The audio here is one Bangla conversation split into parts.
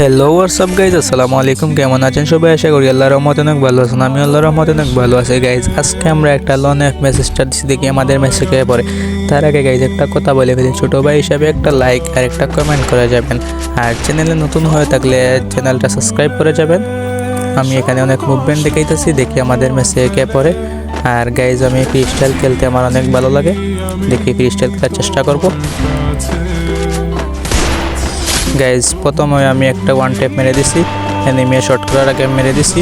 হ্যালো হোয়াটসঅ্যাপ গাইজ আসসালামু আলাইকুম কেমন আছেন সবাই? আশা করি আল্লাহর রহমতে অনেক ভালো আছেন। আমি আল্লাহর রহমতে অনেক ভালো আছি গাইজ আজকে আমরা একটা লন এফ মেসেজটা দিচ্ছি দেখি আমাদের মেসেজ মেসেজে পড়ে। তার আগে গাইজ একটা কথা বলে ফেলি। ছোটো ভাই হিসাবে একটা লাইক আর একটা কমেন্ট করে যাবেন। আর চ্যানেলে নতুন হয়ে থাকলে চ্যানেলটা সাবস্ক্রাইব করে যাবেন। আমি এখানে অনেক মুভমেন্ট দেখাইতেছি, দেখি আমাদের মেসেজে কে পড়ে। আর গাইজ আমি ফ্রি স্টাইল খেলতে আমার অনেক ভালো লাগে। দেখি ফ্রি স্টাইল খেলার চেষ্টা করব। গাইজ প্রথমে আমি একটা ওয়ান ট্যাপ মেরে দিছি। এনিমিয়ে শর্ট করার আগে মেরে দিছি।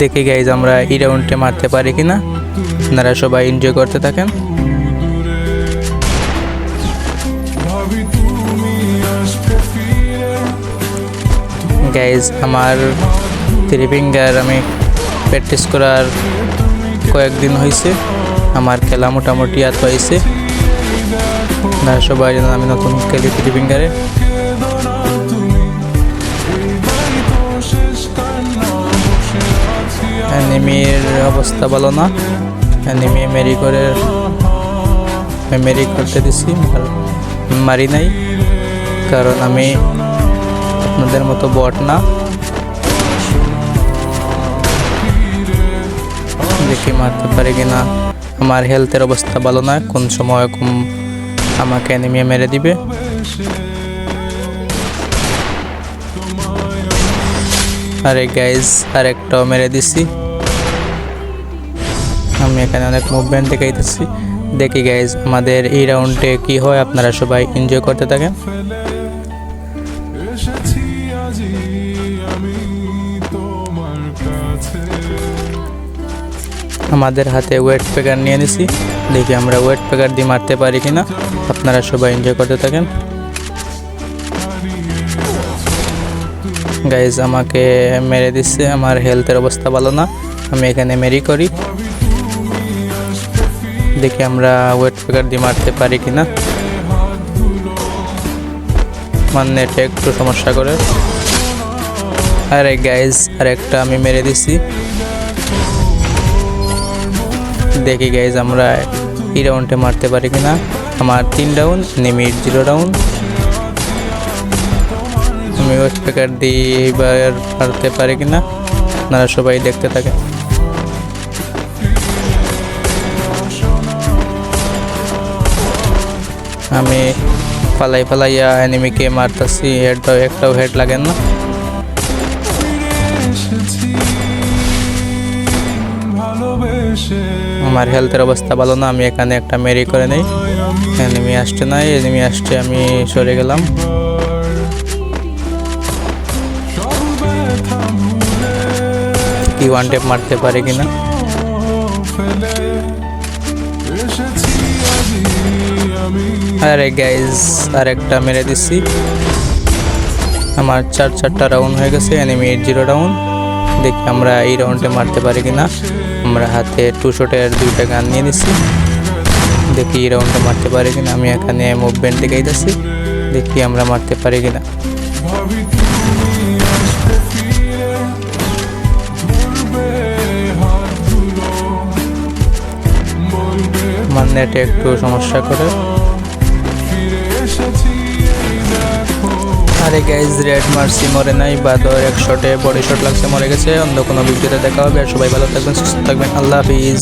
দেখি গাইজ আমরা এই রাউন্ডে মারতে পারি কিনা। আপনারা সবাই এনজয় করতে থাকেন। গাইজ আমার থ্রি ফিঙ্গার আমি প্র্যাকটিস করার কয়েকদিন হয়েছে আমার খেলা মোটামুটি হয়েছে আপনারা সবাই জানেন আমি নতুন খেলি থ্রি ফিঙ্গারে। অ্যানিমির অবস্থা ভালো না। অ্যানিমি মেরি করে মেরি করতে দিছি মারি নাই, কারণ আমি আপনাদের মতো বট না। দেখি মারতে পারি কিনা। আমার হেলথের অবস্থা ভালো না, কোন সময় আমাকে অ্যানিমিয়া মেরে দিবে। আরে গাইজ আর একটাও মেরে দিছি। আমি এখানে অনেক মুভমেন্ট দেখাইতেছি। দেখি গাইজ আমাদের এই রাউন্ডে কি হয়, আপনারা সবাই এনজয় করতে থাকেন। আমাদের হাতে ওয়েট পেকার নিয়ে নিছি। দেখি আমরা ওয়েট পেকার দিয়ে মারতে পারি কিনা। আপনারা সবাই এনজয় করতে থাকেন। গাইজ আমাকে মেরে দিচ্ছে। আমার হেলথের অবস্থা ভালো না। আমি এখানে মেরি করি। দেখি আমরা ওয়েট পেকার দিয়ে মারতে পারি কিনা। আমার নেটে একটু সমস্যা করে। আরে গাইজ আর একটা আমি মেরে দিছি। দেখি গাইজ আমরা এই রাউন্ডে মারতে পারি কিনা। আমার তিন রাউন্ড নিমিট জিরো রাউন্ড আমি ওয়েট প্যাকার দিয়ে এইবার মারতে পারি কিনা, আপনারা সবাই দেখতে থাকে আমি পালাই পালাইয়া এনিমিকে মারতাছি হেডটাও একটাও হেড লাগে না। আমার হেলথের অবস্থা ভালো না, আমি এখানে একটা মেরি করে নেই। এনিমি আসছে নাই এনিমি আসছে, আমি সরে গেলাম। কি ওয়ান টেপ মারতে পারে কিনা? আরে গাইজ আর একটা মেরে দিচ্ছি আমার চার চারটা রাউন্ড হয়ে গেছে এনিমি এইট জিরো রাউন্ড দেখি আমরা এই রাউন্ডে মারতে পারি কিনা। আমরা হাতে টু শটের দুইটা গান নিয়ে নিচ্ছি দেখি এই রাউন্ডটা মারতে পারি কিনা। আমি এখানে মুভমেন্ট দেখাইতেছি। দেখি আমরা মারতে পারি কিনা। মান্নাটা একটু সমস্যা করে। আরে গাইজ রেড মার্সি মরে নাই, বাদর, এক শটে বড় শট লাগছে, মরে গেছে, অন্য কোনো ভিডিওতে দেখা হবে, আর সবাই ভালো থাকবেন, সুস্থ থাকবেন, আল্লাহ হাফিজ।